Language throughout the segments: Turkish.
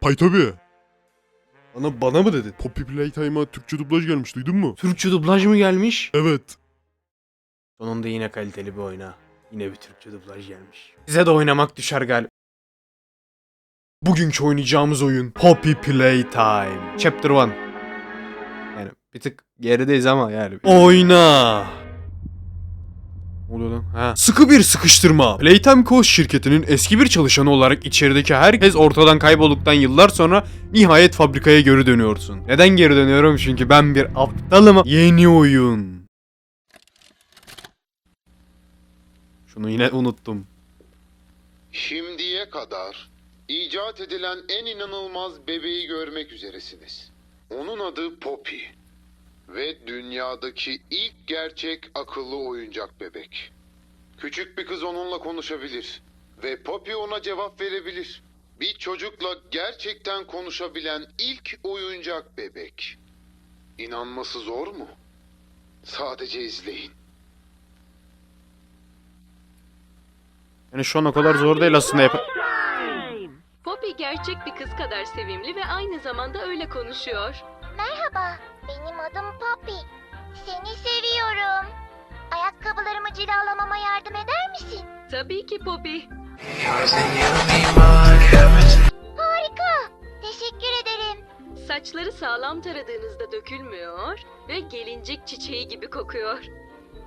Pay tabi. Bana, bana mı dedin? Poppy Playtime'a Türkçe dublaj gelmiş duydun mu? Türkçe dublaj mı gelmiş? Evet. Sonunda yine kaliteli bir oyuna. Yine bir Türkçe dublaj gelmiş. Size de oynamak düşer galiba. Bugünkü oynayacağımız oyun Poppy Playtime. Chapter 1. Yani bir tık gerideyiz ama yani. Oyna! Ne oluyor lan? Ha. Sıkı bir sıkıştırma. Playtime Co. şirketinin eski bir çalışanı olarak içerideki herkes ortadan kaybolduktan yıllar sonra nihayet fabrikaya geri dönüyorsun. Neden geri dönüyorum? Çünkü ben bir aptalım. Yeni oyun. Şunu yine unuttum. Şimdiye kadar icat edilen en inanılmaz bebeği görmek üzeresiniz. Onun adı Poppy ve dünyadaki ilk gerçek akıllı oyuncak bebek. Küçük bir kız onunla konuşabilir ve Poppy ona cevap verebilir. Bir çocukla gerçekten konuşabilen ilk oyuncak bebek. İnanması zor mu? Sadece izleyin. Yani şu an o kadar zor değil aslında yap. Poppy gerçek bir kız kadar sevimli ve aynı zamanda öyle konuşuyor. Merhaba, benim adım Poppy. Seni seviyorum. Ayakkabılarımı cilalamama yardım eder misin? Tabii ki Poppy. Harika. Teşekkür ederim. Saçları sağlam taradığınızda dökülmüyor ve gelincik çiçeği gibi kokuyor.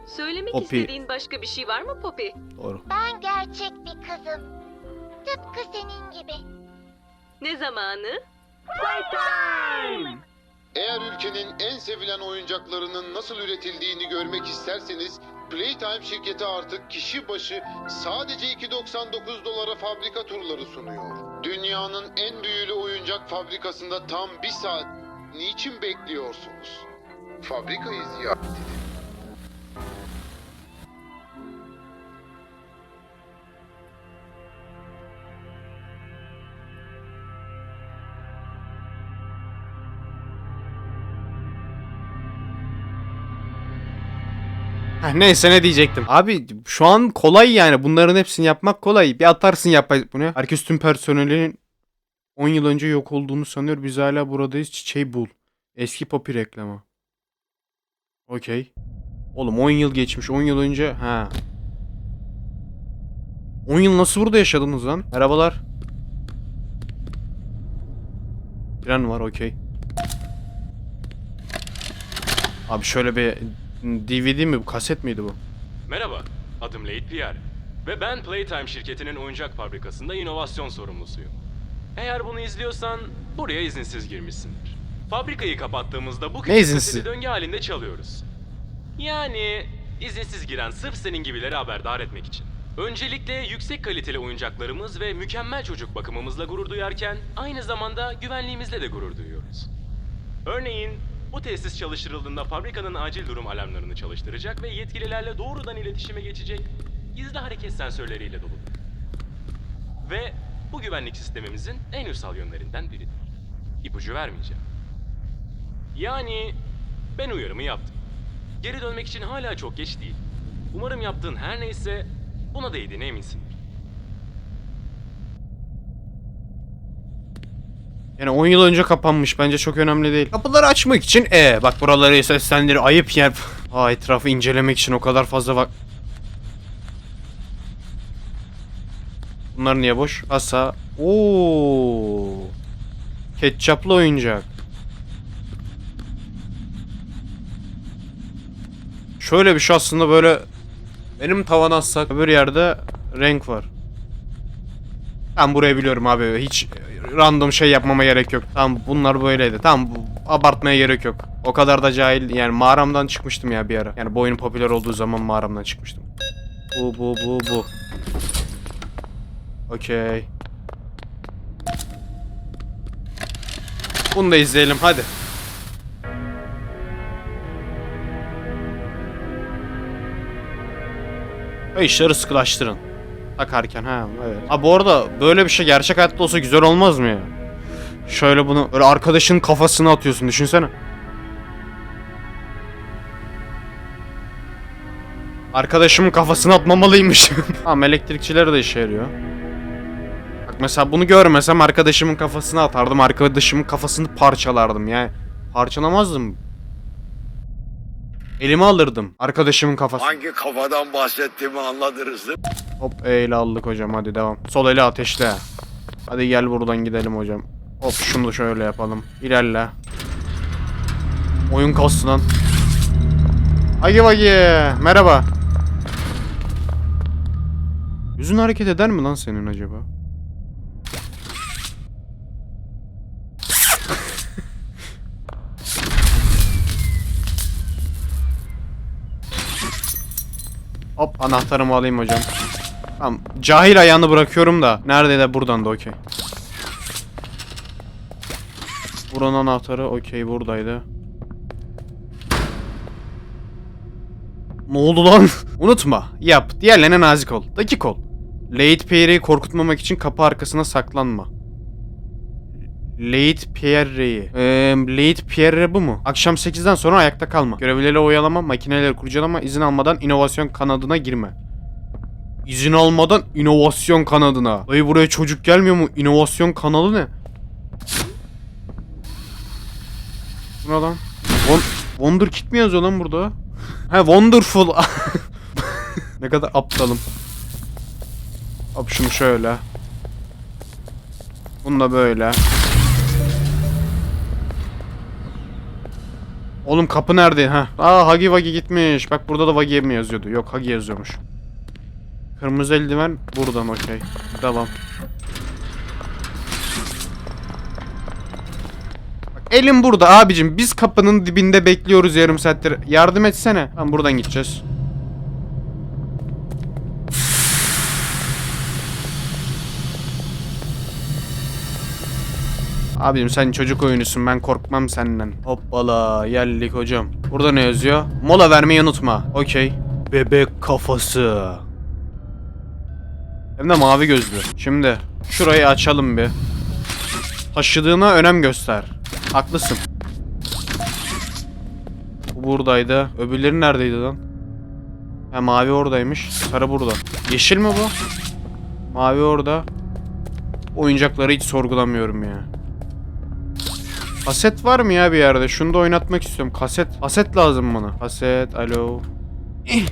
Söylemek Poppy. istediğin başka bir şey var mı Poppy? Doğru. Ben gerçek bir kızım. Tıpkı senin gibi. Ne zamanı? Eğer ülkenin en sevilen oyuncaklarının nasıl üretildiğini görmek isterseniz Playtime şirketi artık kişi başı sadece 2.99 dolara fabrika turları sunuyor. Dünyanın en büyülü oyuncak fabrikasında tam bir saat niçin bekliyorsunuz? Fabrikayı ziyaret Neyse ne diyecektim. Abi şu an kolay yani. Bunların hepsini yapmak kolay. Bir atarsın yapay bunu. Herkes tüm personelinin 10 yıl önce yok olduğunu sanıyor. Biz hala buradayız. Çiçeği bul. Eski Poppy reklamı. Okey. Oğlum 10 yıl geçmiş. 10 yıl önce. Ha. 10 yıl nasıl burada yaşadınız lan? Merhabalar. Tren var okey. Abi şöyle bir DVD mi bu? Kaset miydi bu? Merhaba, adım Late Pierre ve ben Playtime şirketinin oyuncak fabrikasında inovasyon sorumlusuyum. Eğer bunu izliyorsan buraya izinsiz girmişsindir. Fabrikayı kapattığımızda bu küçük kaseti döngü halinde çalıyoruz. Yani izinsiz giren sırf senin gibileri haberdar etmek için. Öncelikle yüksek kaliteli oyuncaklarımız ve mükemmel çocuk bakımımızla gurur duyarken aynı zamanda güvenliğimizle de gurur duyuyoruz. Örneğin bu tesis çalıştırıldığında fabrikanın acil durum alarmlarını çalıştıracak ve yetkililerle doğrudan iletişime geçecek gizli hareket sensörleriyle doludur. Ve bu güvenlik sistemimizin en üstsal yönlerinden biridir. İpucu vermeyeceğim. Yani ben uyarımı yaptım. Geri dönmek için hala çok geç değil. Umarım yaptığın her neyse buna değdiğine eminsindir. Yani 10 yıl önce kapanmış. Bence çok önemli değil. Kapıları açmak için e bak buraları seslendir ayıp yer. Aa etrafı incelemek için o kadar fazla bak. Bunlar niye boş? Kasa. Oo. Ketçaplı oyuncak. Şöyle bir şey aslında böyle benim tavan assak öbür yerde renk var. Ben burayı biliyorum abi. Hiç random şey yapmama gerek yok. Tamam bunlar böyleydi. Tamam bu abartmaya gerek yok. O kadar da cahil yani mağaramdan çıkmıştım ya bir ara. Yani bu oyun popüler olduğu zaman mağaramdan çıkmıştım. Bu bu bu bu. Okey. Bunu da izleyelim hadi. O işleri sıkılaştırın. Takarken ha evet. Ha bu arada böyle bir şey gerçek hayatta olsa güzel olmaz mı ya? Şöyle bunu böyle arkadaşın kafasına atıyorsun düşünsene. Arkadaşımın kafasına atmamalıymış. tamam elektrikçiler de işe yarıyor. Bak mesela bunu görmesem arkadaşımın kafasına atardım. Arkadaşımın kafasını parçalardım yani. Parçalamazdım. Elime alırdım arkadaşımın kafasını. Hangi kafadan bahsettiğimi anladınız değil mi? Hop eyle aldık hocam hadi devam. Sol eli ateşle. Hadi gel buradan gidelim hocam. Hop şunu da şöyle yapalım. İlerle. Oyun kastı lan. Hagi vagi. Merhaba. Yüzün hareket eder mi lan senin acaba? Hop anahtarımı alayım hocam. Tamam. Cahil ayağını bırakıyorum da. Nerede de buradan da okey. Buranın anahtarı okey buradaydı. Ne oldu lan? Unutma. Yap. Diğerlerine nazik ol. Dakik ol. Late Pierre'yi korkutmamak için kapı arkasına saklanma. Late Pierre'yi. Ee, Late Pierre bu mu? Akşam 8'den sonra ayakta kalma. Görevlileri oyalama, makineleri kurcalama, izin almadan inovasyon kanadına girme. İzin almadan inovasyon kanadına. Dayı buraya çocuk gelmiyor mu? İnovasyon kanalı ne? Bu ne lan? Won Wonder Kid mi yazıyor lan burada? He Wonderful. ne kadar aptalım. Hop şunu şöyle. Bunu da böyle. Oğlum kapı nerede? Ha. Aa Hagi Vagi gitmiş. Bak burada da Vagi mi yazıyordu? Yok Hagi yazıyormuş. Kırmızı eldiven buradan okey. Devam. Bak elim burada abicim. Biz kapının dibinde bekliyoruz yarım saattir. Yardım etsene. Tamam buradan gideceğiz. Abicim sen çocuk oyunusun ben korkmam senden. Hoppala geldik hocam. Burada ne yazıyor? Mola vermeyi unutma. Okey. Bebek kafası. Hem de mavi gözlü. Şimdi şurayı açalım bir. Taşıdığına önem göster. Haklısın. Bu buradaydı. Öbürleri neredeydi lan? Ha mavi oradaymış. Sarı burada. Yeşil mi bu? Mavi orada. Oyuncakları hiç sorgulamıyorum ya. Kaset var mı ya bir yerde? Şunu da oynatmak istiyorum. Kaset. Kaset lazım bana. Kaset. Alo. İh,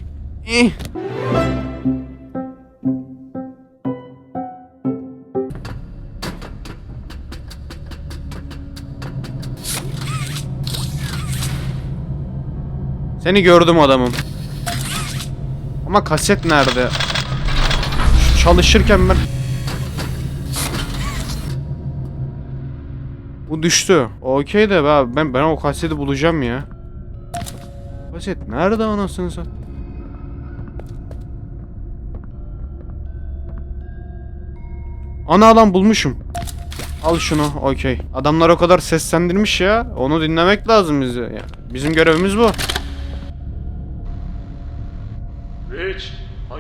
ih. Seni gördüm adamım. Ama kaset nerede? Çalışırken ben... Bu düştü. Okey de be ben ben o kaseti bulacağım ya. Kaset nerede anasını sen? Ana lan bulmuşum. Al şunu okey. Adamlar o kadar seslendirmiş ya. Onu dinlemek lazım bize. Bizim görevimiz bu.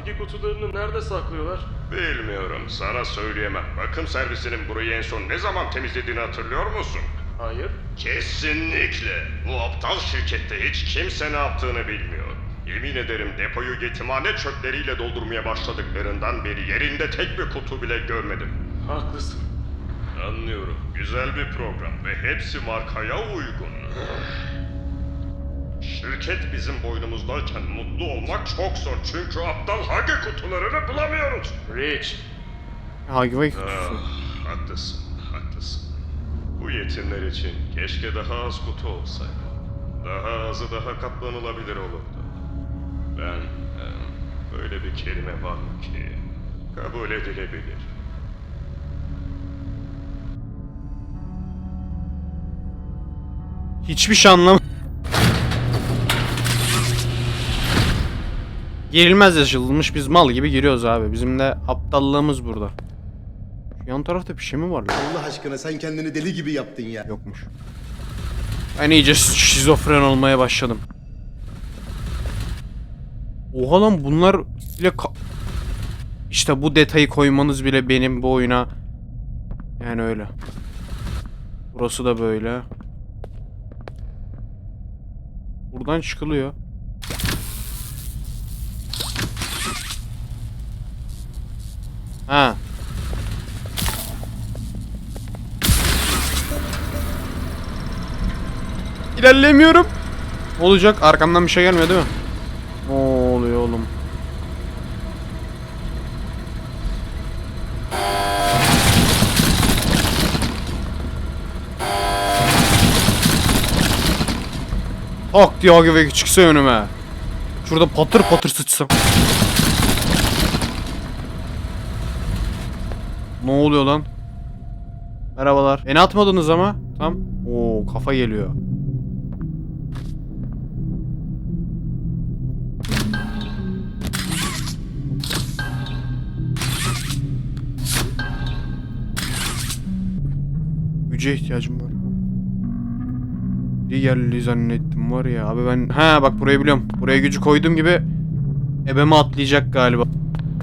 Hangi kutularını nerede saklıyorlar? Bilmiyorum, sana söyleyemem. Bakım servisinin burayı en son ne zaman temizlediğini hatırlıyor musun? Hayır. Kesinlikle. Bu aptal şirkette hiç kimse ne yaptığını bilmiyor. Yemin ederim depoyu yetimhane çöpleriyle doldurmaya başladıklarından beri yerinde tek bir kutu bile görmedim. Haklısın. Anlıyorum. Güzel bir program ve hepsi markaya uygun. Şirket bizim boynumuzdayken mutlu olmak çok zor çünkü aptal hangi kutularını bulamıyoruz. Rich, Hagi Ah, kutusu. haklısın, haklısın. Bu yetimler için keşke daha az kutu olsaydı. Daha azı daha katlanılabilir olurdu. Ben, e, böyle bir kelime var mı ki kabul edilebilir. Hiçbir şey anlam. Girilmez yaşılmış biz mal gibi giriyoruz abi. Bizim de aptallığımız burada. Şu yan tarafta bir şey mi var lan? Allah aşkına sen kendini deli gibi yaptın ya. Yokmuş. Ben iyice şizofren olmaya başladım. Oha lan bunlar bile İşte bu detayı koymanız bile benim bu oyuna yani öyle. Burası da böyle. Buradan çıkılıyor. Ha. İlerlemiyorum. Olacak. Arkamdan bir şey gelmiyor değil mi? Ne oluyor oğlum? Ak diye gibi çıksa önüme. Şurada patır patır sıçsam. Ne oluyor lan? Merhabalar. Beni atmadınız ama. Tam. Oo kafa geliyor. Güce ihtiyacım var. Bir geldi zannettim var ya. Abi ben... Ha bak burayı biliyorum. Buraya gücü koyduğum gibi... Ebeme atlayacak galiba.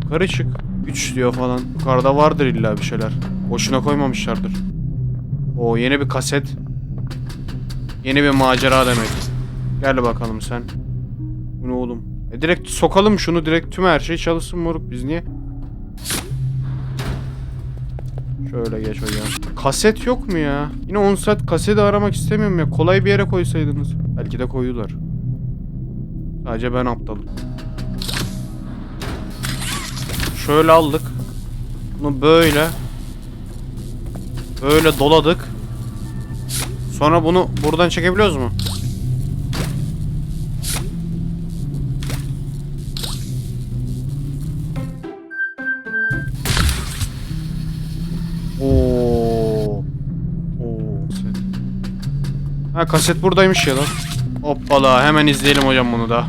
Yukarı çık. Güç diyor falan. Yukarıda vardır illa bir şeyler. Boşuna koymamışlardır. O yeni bir kaset. Yeni bir macera demek. Gel bakalım sen. Bu ne oğlum? E direkt sokalım şunu direkt tüm her şey çalışsın moruk biz niye? Şöyle geç hocam. Kaset yok mu ya? Yine 10 saat kaseti aramak istemiyorum ya. Kolay bir yere koysaydınız. Belki de koydular. Sadece ben aptalım. Şöyle aldık. Bunu böyle. Böyle doladık. Sonra bunu buradan çekebiliyoruz mu? Oo. Oo. Ha kaset buradaymış ya lan. Hoppala hemen izleyelim hocam bunu da.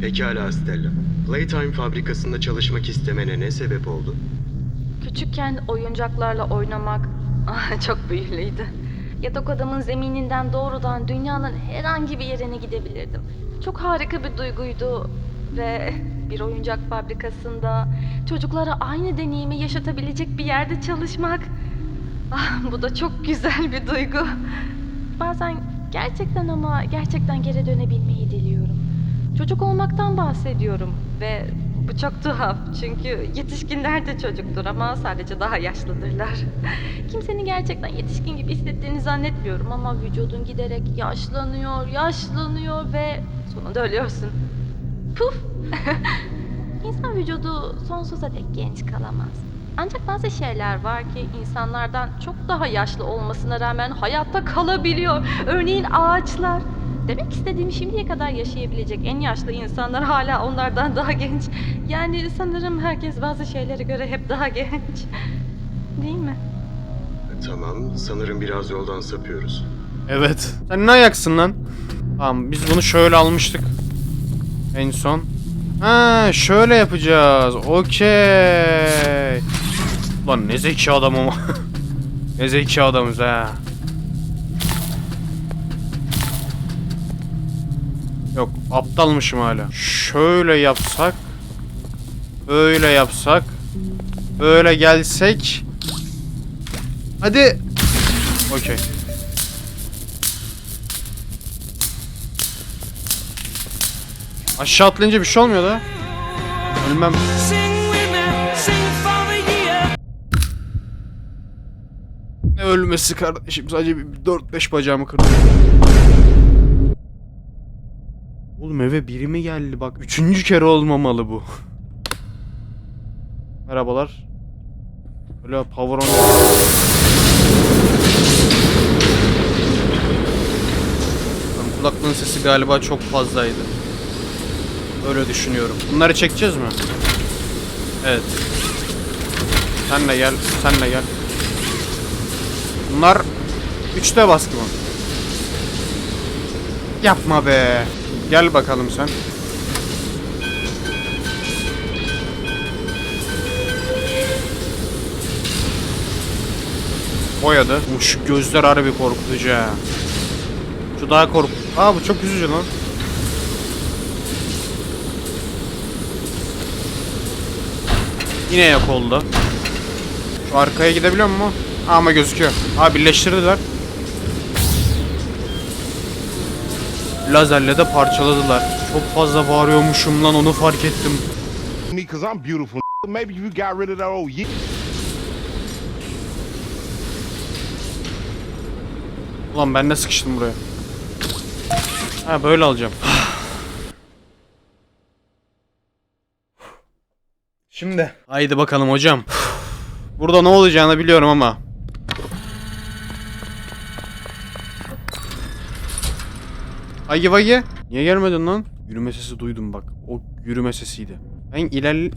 Pekala Stella. Playtime fabrikasında çalışmak istemene ne sebep oldu? Küçükken oyuncaklarla oynamak ah, çok büyülüydü. Yatak odamın zemininden doğrudan dünyanın herhangi bir yerine gidebilirdim. Çok harika bir duyguydu ve bir oyuncak fabrikasında çocuklara aynı deneyimi yaşatabilecek bir yerde çalışmak. Ah, bu da çok güzel bir duygu. Bazen gerçekten ama gerçekten geri dönebilmeyi diliyorum. Çocuk olmaktan bahsediyorum ve bu çok tuhaf çünkü yetişkinler de çocuktur ama sadece daha yaşlıdırlar. Kimsenin gerçekten yetişkin gibi hissettiğini zannetmiyorum ama vücudun giderek yaşlanıyor, yaşlanıyor ve sonunda ölüyorsun. Puf! İnsan vücudu sonsuza dek genç kalamaz. Ancak bazı şeyler var ki insanlardan çok daha yaşlı olmasına rağmen hayatta kalabiliyor. Örneğin ağaçlar. Demek istediğim şimdiye kadar yaşayabilecek en yaşlı insanlar hala onlardan daha genç. Yani sanırım herkes bazı şeylere göre hep daha genç. Değil mi? Tamam, sanırım biraz yoldan sapıyoruz. Evet. Sen ne ayaksın lan? Tamam biz bunu şöyle almıştık. En son. Ha şöyle yapacağız. Okey. Lan ne zeki adamım. ne zeki adamız ha. Yok aptalmışım hala. Şöyle yapsak. Böyle yapsak. Böyle gelsek. Hadi. Okey. Aşağı atlayınca bir şey olmuyor da. Ölmem. Ne ölmesi kardeşim sadece bir 4-5 bacağımı kırdım. Oğlum eve biri mi geldi bak. Üçüncü kere olmamalı bu. Merhabalar. Öyle power on. Kulaklığın sesi galiba çok fazlaydı. Öyle düşünüyorum. Bunları çekeceğiz mi? Evet. Sen de gel, sen de gel. Bunlar 3'te baskı mı? Yapma be. Gel bakalım sen. Boyadı. Uh, şu gözler harbi korkutucu ha. Şu daha kork... Aa bu çok üzücü lan. Yine yok oldu. Şu arkaya gidebiliyor mu? Ama gözüküyor. Ha birleştirdiler. Lazerle de parçaladılar. Çok fazla bağırıyormuşum lan onu fark ettim. Me cause I'm beautiful. Maybe you got rid of that old ye- Ulan ben de sıkıştım buraya. Ha böyle alacağım. Şimdi. Haydi bakalım hocam. Burada ne olacağını biliyorum ama. Ayı vayı. Niye gelmedin lan? Yürüme sesi duydum bak. O yürüme sesiydi. Ben ilerle...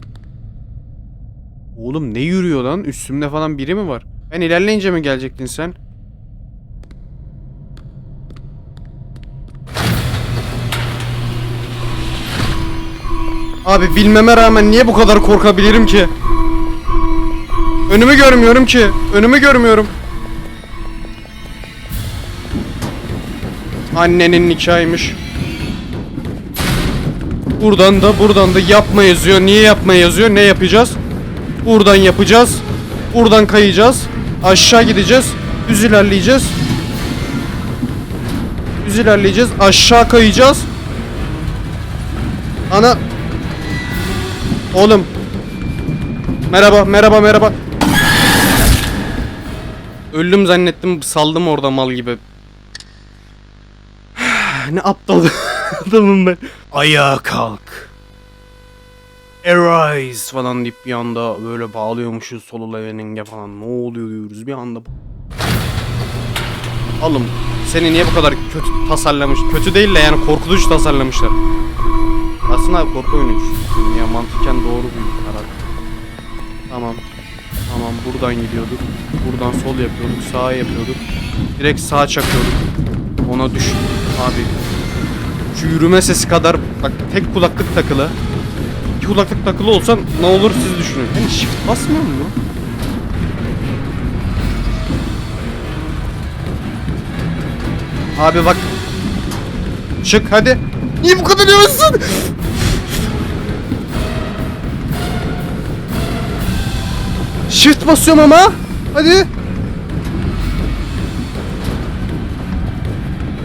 Oğlum ne yürüyor lan? Üstümde falan biri mi var? Ben ilerleyince mi gelecektin sen? Abi bilmeme rağmen niye bu kadar korkabilirim ki? Önümü görmüyorum ki. Önümü görmüyorum. Annenin nikahıymış. Buradan da buradan da yapma yazıyor. Niye yapma yazıyor? Ne yapacağız? Buradan yapacağız. Buradan kayacağız. Aşağı gideceğiz. Düz ilerleyeceğiz. Düz ilerleyeceğiz. Aşağı kayacağız. Ana Oğlum. Merhaba, merhaba, merhaba. Öldüm zannettim, saldım orada mal gibi. Ne aptal adamım ben. Ayağa kalk. Arise falan deyip bir anda böyle bağlıyormuşuz solo leveling'e falan. Ne oluyor diyoruz bir anda. Oğlum seni niye bu kadar kötü tasarlamış? Kötü değil de yani korkutucu tasarlamışlar. Aslında korku oyunu ya mantıken doğru bir karar. Tamam. Tamam buradan gidiyorduk. Buradan sol yapıyorduk. Sağ yapıyorduk. Direkt sağ çakıyorduk. Ona düş. Abi. Şu yürüme sesi kadar bak tek kulaklık takılı. İki kulaklık takılı olsan ne olur siz düşünün. Yani shift basmıyor mu? Abi bak. Çık hadi. Niye bu kadar yavaşsın? Shift basıyorum ama. Hadi.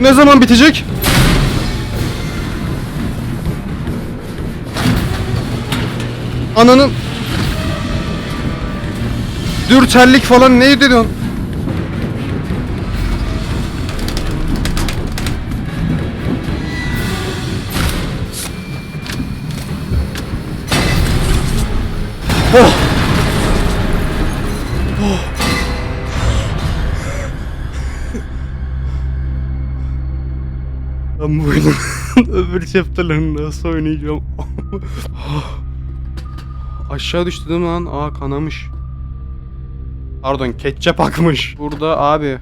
Ne zaman bitecek? Ananın Dürterlik falan ne diyorsun? Oh! Ben bu oyunun öbür chapter'larını nasıl oynayacağım? Aşağı düştü değil mi lan? Aa kanamış. Pardon ketçap akmış. Burada abi.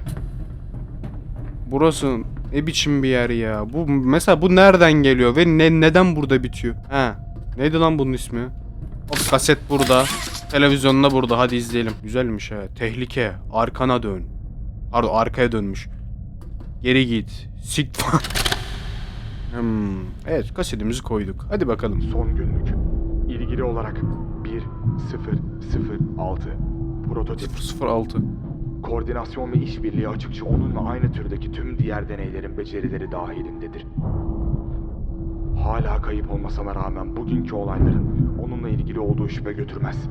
Burası ne biçim bir yer ya? Bu mesela bu nereden geliyor ve ne neden burada bitiyor? He. Neydi lan bunun ismi? Hop kaset burada. Televizyonda burada. Hadi izleyelim. Güzelmiş ha. Tehlike. Arkana dön. Pardon arkaya dönmüş. Geri git. Sik. Hmm. Evet kasetimizi koyduk. Hadi bakalım. Son günlük. İlgili olarak 1006 prototip. 006. Koordinasyon ve işbirliği açıkça onunla aynı türdeki tüm diğer deneylerin becerileri dahilindedir. Hala kayıp olmasına rağmen bugünkü olayların onunla ilgili olduğu şüphe götürmez.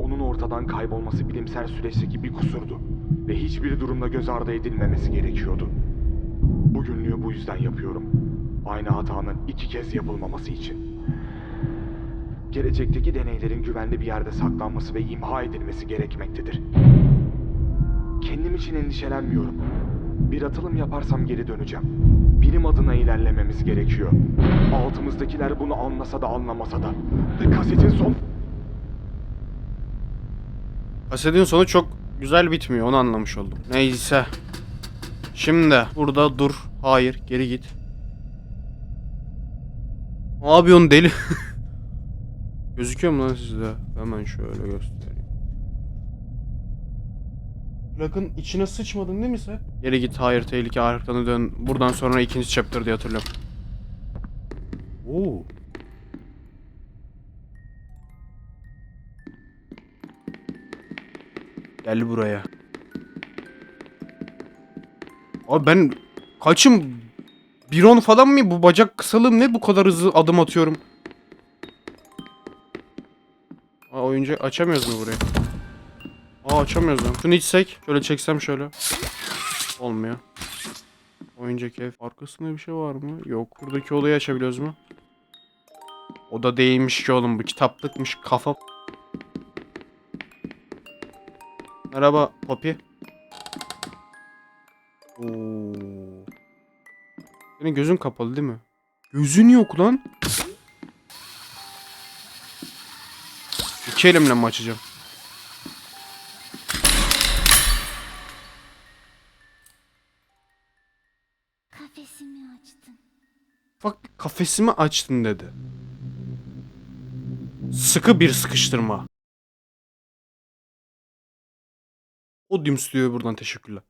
Onun ortadan kaybolması bilimsel süreçteki bir kusurdu ve hiçbir durumda göz ardı edilmemesi gerekiyordu. Bugünlüğü bu yüzden yapıyorum. Aynı hatanın iki kez yapılmaması için. Gelecekteki deneylerin güvenli bir yerde saklanması ve imha edilmesi gerekmektedir. Kendim için endişelenmiyorum. Bir atılım yaparsam geri döneceğim. Bilim adına ilerlememiz gerekiyor. Altımızdakiler bunu anlasa da anlamasa da. Kasetin son... Kasetin sonu çok güzel bitmiyor onu anlamış oldum. Neyse. Şimdi burada dur. Hayır geri git. Ne yapıyorsun deli? Gözüküyor mu lan sizde? Hemen şöyle göstereyim. Plakın içine sıçmadın değil mi sen? Geri git hayır tehlike arkanı dön. Buradan sonra ikinci chapter diye hatırlıyorum. Oo. Gel buraya. Abi ben kaçım? 1.10 falan mı? Bu bacak kısalığım ne bu kadar hızlı adım atıyorum? Aa oyuncu açamıyoruz mu burayı? Aa açamıyoruz lan. Şunu içsek. Şöyle çeksem şöyle. Olmuyor. Oyuncak ev. Arkasında bir şey var mı? Yok. Buradaki odayı açabiliyoruz mu? Oda değilmiş ki oğlum. Bu kitaplıkmış. Kafa. Merhaba Poppy. Oo. Senin gözün kapalı değil mi? Gözün yok lan. İki elimle mi açacağım? Kafesimi açtın. Bak kafesimi açtın dedi. Sıkı bir sıkıştırma. Odyum Stüdyo'ya buradan teşekkürler.